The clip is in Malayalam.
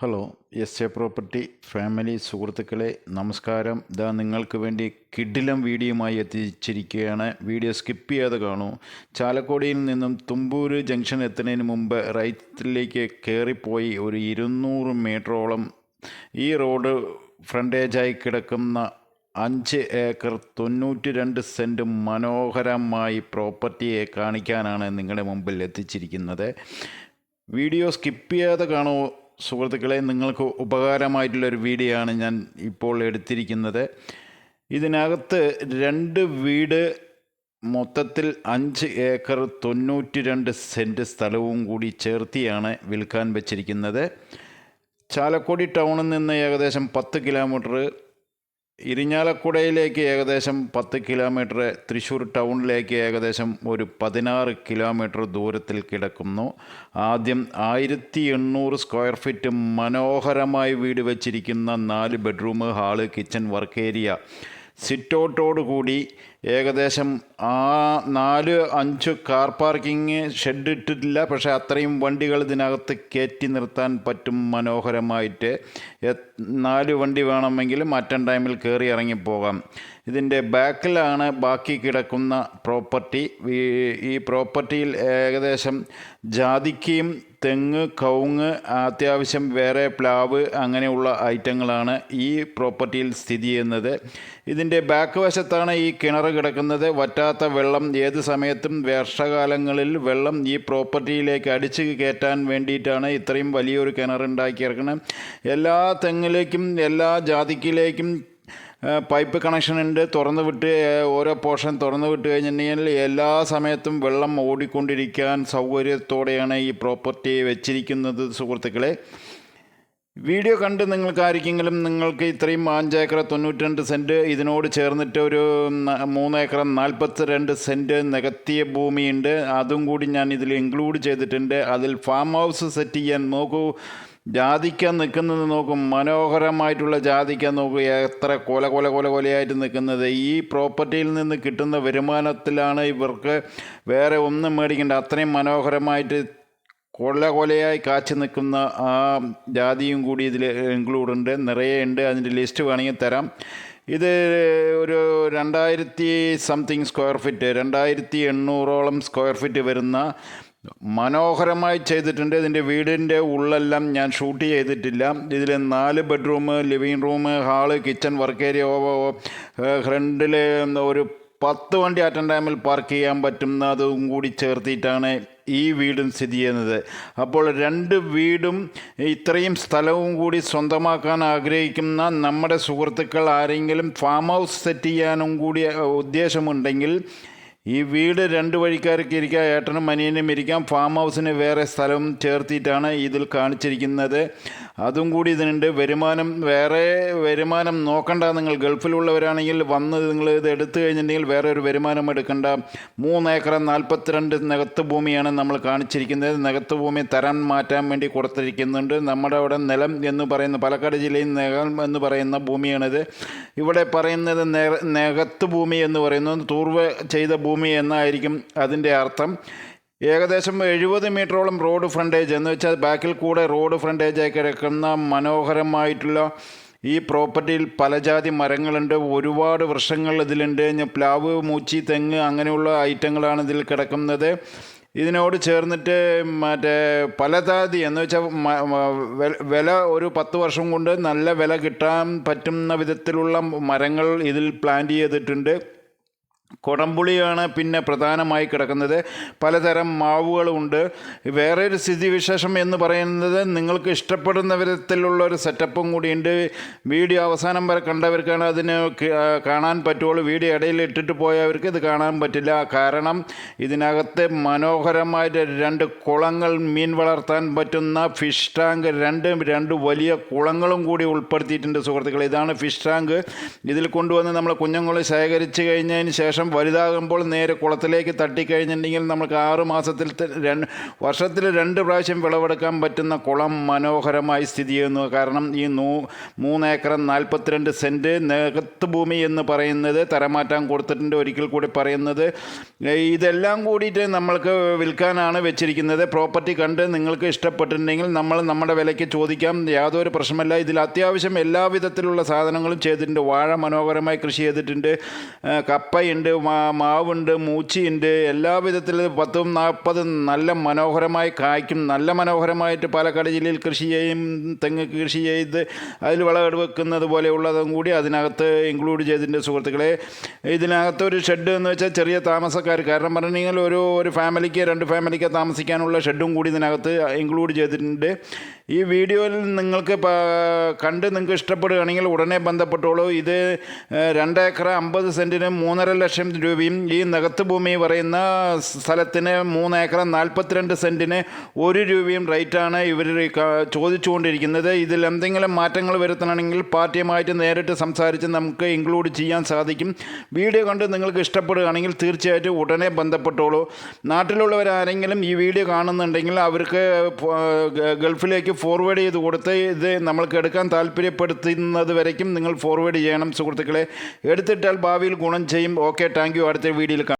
Hello S A property family സുഹൃത്തുക്കളെ നമസ്കാരം. ഇതാ നിങ്ങൾക്ക് വേണ്ടി കിഡിലം വീഡിയോയുമായി എത്തിച്ചിരിക്കുകയാണ്. വീഡിയോ സ്കിപ്പ് ചെയ്യാതെ കാണൂ. ചാലക്കുടിയിൽ നിന്നും തുമ്പൂര് ജംഗ്ഷൻ എത്തുന്നതിന് മുമ്പ് റൈറ്റിലേക്ക് കയറിപ്പോയി ഒരു ഇരുന്നൂറ് മീറ്ററോളം ഈ റോഡ് ഫ്രണ്ടേജായി കിടക്കുന്ന അഞ്ച് ഏക്കർ തൊണ്ണൂറ്റി രണ്ട് സെന്റ് മനോഹരമായി പ്രോപ്പർട്ടിയെ കാണിക്കാനാണ് നിങ്ങളുടെ മുമ്പിൽ എത്തിച്ചിരിക്കുന്നത്. വീഡിയോ സ്കിപ്പ് ചെയ്യാതെ കാണൂ. സുഹൃത്തുക്കളെ നിങ്ങൾക്ക് ഉപകാരമായിട്ടുള്ളൊരു വീഡിയോ ആണ് ഞാൻ ഇപ്പോൾ എടുത്തിരിക്കുന്നത്. ഇതിനകത്ത് രണ്ട് വീട് മൊത്തത്തിൽ അഞ്ച് ഏക്കർ തൊണ്ണൂറ്റി രണ്ട് സെന്റ് സ്ഥലവും കൂടി ചേർത്തിയാണ് വിൽക്കാൻ വെച്ചിരിക്കുന്നത്. ചാലക്കുടി ടൗണിൽ നിന്ന് ഏകദേശം പത്ത് കിലോമീറ്റർ ഇരിഞ്ഞാലക്കുടയിലേക്ക് ഏകദേശം പത്ത് കിലോമീറ്റർ തൃശ്ശൂർ ടൗണിലേക്ക് ഏകദേശം ഒരു പതിനാറ് കിലോമീറ്റർ ദൂരത്തിൽ കിടക്കുന്നു. ആദ്യം ആയിരത്തി എണ്ണൂറ് സ്ക്വയർ ഫീറ്റ് മനോഹരമായി വീട് വെച്ചിരിക്കുന്ന നാല് bedroom hall kitchen work area. സിറ്റൗട്ടോട് കൂടി ഏകദേശം ആ നാല് അഞ്ച് കാർ പാർക്കിംഗ് ഷെഡ് ഇട്ടിട്ടില്ല. പക്ഷേ അത്രയും വണ്ടികൾ ഇതിനകത്ത് കയറ്റി നിർത്താൻ പറ്റും മനോഹരമായിട്ട്. നാല് വണ്ടി വേണമെങ്കിൽ അറ്റൻ ടൈമിൽ കയറി ഇറങ്ങിപ്പോകാം ഇതിന്റെ ബാക്കിലാണ് ബാക്കി കിടക്കുന്ന പ്രോപ്പർട്ടി ഈ പ്രോപ്പർട്ടിയിൽ ഏകദേശം ജാതിക്കയും തെങ്ങ് കവുങ്ങ് അത്യാവശ്യം വേറെ പ്ലാവ് അങ്ങനെയുള്ള ഐറ്റങ്ങളാണ് ഈ പ്രോപ്പർട്ടിയിൽ സ്ഥിതി ചെയ്യുന്നത്. ഇതിന്റെ ബാക്ക് വശത്താണ് ഈ കിണർ കിടക്കുന്നത് വറ്റാത്ത വെള്ളം ഏത് സമയത്തും വർഷകാലങ്ങളിൽ വെള്ളം ഈ പ്രോപ്പർട്ടിയിലേക്ക് അടിച്ച് കയറ്റാൻ വേണ്ടിയിട്ടാണ് ഇത്രയും വലിയൊരു കിണർ ഉണ്ടാക്കിയിറക്കുന്നത് എല്ലാ തെങ്ങിലേക്കും എല്ലാ ജാതിക്കിലേക്കും പൈപ്പ് കണക്ഷൻ ഉണ്ട്. തുറന്നു വിട്ട് ഓരോ പോർഷൻ തുറന്നു വിട്ട് കഴിഞ്ഞിട്ടുണ്ടെങ്കിൽ എല്ലാ സമയത്തും വെള്ളം ഓടിക്കൊണ്ടിരിക്കാൻ സൗകര്യത്തോടെയാണ് ഈ പ്രോപ്പർട്ടി വെച്ചിരിക്കുന്നത് സുഹൃത്തുക്കളെ. വീഡിയോ കണ്ട് നിങ്ങൾക്ക് ആർക്കെങ്കിലും നിങ്ങൾക്ക് ഇത്രയും തൊണ്ണൂറ്റി രണ്ട് സെന്റ് ഇതിനോട് ചേർന്നിട്ട് ഒരു ന- മൂന്ന് ഏക്കർ നാൽപ്പത്തി രണ്ട് സെന്റ് നികത്തിയ ഭൂമിയുണ്ട്. അതും കൂടി ഞാൻ ഇതിൽ ഇൻക്ലൂഡ് ചെയ്തിട്ടുണ്ട്. അതിൽ ഫാം ഹൗസ് സെറ്റ് ചെയ്യാൻ നോക്കൂ. ജാതിക്ക നിൽക്കുന്നത് നോക്കും. മനോഹരമായിട്ടുള്ള ജാതിക്ക നോക്കും. എത്ര കൊല കൊല കൊല കൊലയായിട്ട് നിൽക്കുന്നത്. ഈ പ്രോപ്പർട്ടിയിൽ നിന്ന് കിട്ടുന്ന വരുമാനത്തിലാണ് ഇവർക്ക് വേറെ ഒന്നും മേടിക്കേണ്ട. അത്രയും മനോഹരമായിട്ട് കൊല കോലയായി കാച്ചു നിൽക്കുന്ന ആ ജാതിയും കൂടി ഇതിൽ ഇൻക്ലൂഡ് ഉണ്ട്. നിറയെ ഉണ്ട്. അതിന്റെ ലിസ്റ്റ് വേണമെങ്കിൽ തരാം. ഇത് ഒരു രണ്ടായിരത്തി സംതിങ് സ്ക്വയർ ഫീറ്റ് രണ്ടായിരത്തി എണ്ണൂറോളം സ്ക്വയർ ഫീറ്റ് വരുന്ന മനോഹരമായി ചെയ്തിട്ടുണ്ട്. ഇതിന്റെ വീടിന്റെ ഉള്ളെല്ലാം ഞാൻ ഷൂട്ട് ചെയ്തിട്ടില്ല. ഇതിൽ നാല് bedroom living room hall kitchen work area ഫ്രണ്ടിൽ ഒരു പത്ത് വണ്ടി അറ്റൻ ടൈമിൽ പാർക്ക് ചെയ്യാൻ പറ്റുന്നതും കൂടി ചേർത്തിട്ടാണ് ഈ വീടും സ്ഥിതി ചെയ്യുന്നത്. അപ്പോൾ രണ്ട് വീടും ഇത്രയും സ്ഥലവും കൂടി സ്വന്തമാക്കാൻ ആഗ്രഹിക്കുന്ന നമ്മുടെ സുഹൃത്തുക്കൾ ആരെങ്കിലും ഫാം ഹൗസ് സെറ്റ് ചെയ്യാനും കൂടി ഉദ്ദേശമുണ്ടെങ്കിൽ ഈ വീട് രണ്ട് വഴിക്കാർക്ക് ഇരിക്കാം. ഏട്ടനും മനിയനും ഇരിക്കാം. ഫാം ഹൗസിന് വേറെ സ്ഥലം ചേർത്തിട്ടാണ് ഇതിൽ കാണിച്ചിരിക്കുന്നത്. അതും കൂടി ഇതിനുണ്ട്. വരുമാനം വേറെ വരുമാനം നോക്കണ്ട. നിങ്ങൾ ഗൾഫിലുള്ളവരാണെങ്കിൽ വന്ന് നിങ്ങൾ ഇത് എടുത്തു കഴിഞ്ഞിട്ടുണ്ടെങ്കിൽ വേറെ ഒരു വരുമാനം എടുക്കണ്ട. മൂന്ന് ഏക്കർ നാൽപ്പത്തിരണ്ട് നികത്ത് ഭൂമിയാണ് നമ്മൾ കാണിച്ചിരിക്കുന്നത്. നികത്ത് ഭൂമി തരം മാറ്റാൻ വേണ്ടി കൊടുത്തിരിക്കുന്നുണ്ട്. നമ്മുടെ അവിടെ നിലം എന്ന് പറയുന്ന പാലക്കാട് ജില്ലയിൽ നിലം എന്ന് പറയുന്ന ഭൂമിയാണിത്. ഇവിടെ പറയുന്നത് നികത്ത് ഭൂമി എന്ന് പറയുന്നത് തൂർവ് ചെയ്ത ഭൂമി എന്നായിരിക്കും അതിന്റെ അർത്ഥം. ഏകദേശം എഴുപത് മീറ്ററോളം റോഡ് ഫ്രണ്ടേജ്. എന്ന് വെച്ചാൽ ബാക്കിൽ കൂടെ റോഡ് ഫ്രണ്ടേജായി കിടക്കുന്ന മനോഹരമായിട്ടുള്ള ഈ പ്രോപ്പർട്ടിയിൽ പലജാതി മരങ്ങളുണ്ട്. ഒരുപാട് വൃക്ഷങ്ങൾ ഇതിലുണ്ട്. പ്ലാവ് മൂച്ചി തെങ്ങ് അങ്ങനെയുള്ള ഐറ്റങ്ങളാണ് ഇതിൽ കിടക്കുന്നത്. ഇതിനോട് ചേർന്നിട്ട് മറ്റേ പലജാതി എന്ന് വെച്ചാൽ വില ഒരു പത്ത് വർഷം കൊണ്ട് നല്ല വില കിട്ടാൻ പറ്റുന്ന വിധത്തിലുള്ള മരങ്ങൾ ഇതിൽ പ്ലാന്റ് ചെയ്തിട്ടുണ്ട്. കൊടംപുളിയാണ് പിന്നെ പ്രധാനമായി കിടക്കുന്നത്. പലതരം മാവുകളുണ്ട്. വേറെ ഒരു സ്ഥിതിവിശേഷം എന്ന് പറയുന്നത് നിങ്ങൾക്ക് ഇഷ്ടപ്പെടുന്ന വിധത്തിലുള്ള ഒരു സെറ്റപ്പും കൂടിയുണ്ട്. വീഡിയോ അവസാനം വരെ കണ്ടവർക്കാണ് അതിന് കാണാൻ പറ്റുള്ളൂ. വീഡിയോ ഇടയിൽ ഇട്ടിട്ട് പോയവർക്ക് ഇത് കാണാൻ പറ്റില്ല. കാരണം ഇതിനകത്ത് മനോഹരമായിട്ട് രണ്ട് കുളങ്ങൾ മീൻ വളർത്താൻ പറ്റുന്ന ഫിഷ് ടാങ്ക് രണ്ട് രണ്ട് വലിയ കുളങ്ങളും കൂടി ഉൾപ്പെടുത്തിയിട്ടുണ്ട് സുഹൃത്തുക്കൾ ഇതാണ് ഫിഷ് ടാങ്ക്. ഇതിൽ കൊണ്ടുവന്ന് നമ്മൾ കുഞ്ഞുങ്ങളെ ശേഖരിച്ച് കഴിഞ്ഞതിന് ശേഷം ശേഷം വലുതാകുമ്പോൾ നേരെ കുളത്തിലേക്ക് തട്ടിക്കഴിഞ്ഞിട്ടുണ്ടെങ്കിൽ നമുക്ക് ആറ് മാസത്തിൽ രണ്ട് വർഷത്തിൽ രണ്ട് പ്രാവശ്യം വിളവെടുക്കാൻ പറ്റുന്ന കുളം മനോഹരമായി സ്ഥിതി ചെയ്യുന്നു. കാരണം ഈ നൂ മൂന്നേക്കർ നാൽപ്പത്തിരണ്ട് സെന്റ് നികത്ത് ഭൂമി എന്ന് പറയുന്നത് തരമാറ്റം കൊടുത്തിട്ടുണ്ട് ഒരിക്കൽ കൂടി പറയുന്നത്. ഇതെല്ലാം കൂടിയിട്ട് നമ്മൾക്ക് വിൽക്കാനാണ് വെച്ചിരിക്കുന്നത്. പ്രോപ്പർട്ടി കണ്ട് നിങ്ങൾക്ക് ഇഷ്ടപ്പെട്ടിട്ടുണ്ടെങ്കിൽ നമ്മൾ നമ്മുടെ വിലയ്ക്ക് ചോദിക്കാം. യാതൊരു പ്രശ്നമല്ല. ഇതിൽ അത്യാവശ്യം എല്ലാവിധത്തിലുള്ള സാധനങ്ങളും ചെയ്തിട്ടുണ്ട്. വാഴ മനോഹരമായി കൃഷി ചെയ്തിട്ടുണ്ട്. കപ്പയുണ്ട്. മാ- മാവുണ്ട് മൂച്ചിയുണ്ട്. എല്ലാ വിധത്തിലും പത്തും നാൽപ്പതും നല്ല മനോഹരമായി കായ്ക്കും. നല്ല മനോഹരമായിട്ട് പാലക്കാട് ജില്ലയിൽ കൃഷി ചെയ്യും തെങ്ങ് കൃഷി ചെയ്ത് അതിൽ വിളവെടുക്കുന്നത് പോലെയുള്ളതും കൂടി അതിനകത്ത് ഇൻക്ലൂഡ് ചെയ്തിട്ടുണ്ട് സുഹൃത്തുക്കളെ. ഇതിനകത്ത് ഒരു ഷെഡ് എന്ന് വെച്ചാൽ ചെറിയ താമസക്കാർ. കാരണം പറഞ്ഞു ഒരു ഒരു ഫാമിലിക്ക് രണ്ട് ഫാമിലിക്ക് താമസിക്കാനുള്ള ഷെഡും കൂടി ഇതിനകത്ത് ഇൻക്ലൂഡ് ചെയ്തിട്ടുണ്ട്. ഈ വീഡിയോയിൽ നിങ്ങൾക്ക് കണ്ട് നിങ്ങൾക്ക് ഇഷ്ടപ്പെടുകയാണെങ്കിൽ ഉടനെ ബന്ധപ്പെട്ടോളൂ. ഇത് രണ്ടേക്കറ അമ്പത് സെന്റിന് മൂന്നര ലക്ഷം രൂപയും ഈ നികത്ത് ഭൂമി പറയുന്ന സ്ഥലത്തിന് മൂന്ന് ഏക്കർ നാൽപ്പത്തിരണ്ട് സെന്റിന് ഒരു രൂപയും റേറ്റാണ് ഇവർ ചോദിച്ചുകൊണ്ടിരിക്കുന്നത്. ഇതിൽ എന്തെങ്കിലും മാറ്റങ്ങൾ വരുത്തണമെങ്കിൽ പാർട്ടിയുമായിട്ട് നേരിട്ട് സംസാരിച്ച് നമുക്ക് ഇൻക്ലൂഡ് ചെയ്യാൻ സാധിക്കും. വീഡിയോ കണ്ട് നിങ്ങൾക്ക് ഇഷ്ടപ്പെടുകയാണെങ്കിൽ തീർച്ചയായിട്ടും ഉടനെ ബന്ധപ്പെട്ടോളൂ. നാട്ടിലുള്ളവരാരെങ്കിലും ഈ വീഡിയോ കാണുന്നുണ്ടെങ്കിൽ അവർക്ക് ഗൾഫിലേക്ക് ഫോർവേഡ് ചെയ്ത് കൊടുത്ത് ഇത് നമ്മൾക്ക് എടുക്കാൻ താല്പര്യപ്പെടുത്തുന്നത് വരയ്ക്കും. നിങ്ങൾ ഫോർവേഡ് ചെയ്യണം സുഹൃത്തുക്കളെ. എടുത്തിട്ടാൽ ഭാവിയിൽ ഗുണം ചെയ്യും. ഓക്കെ. താങ്ക് യു അടുത്ത വീഡിയോയിൽ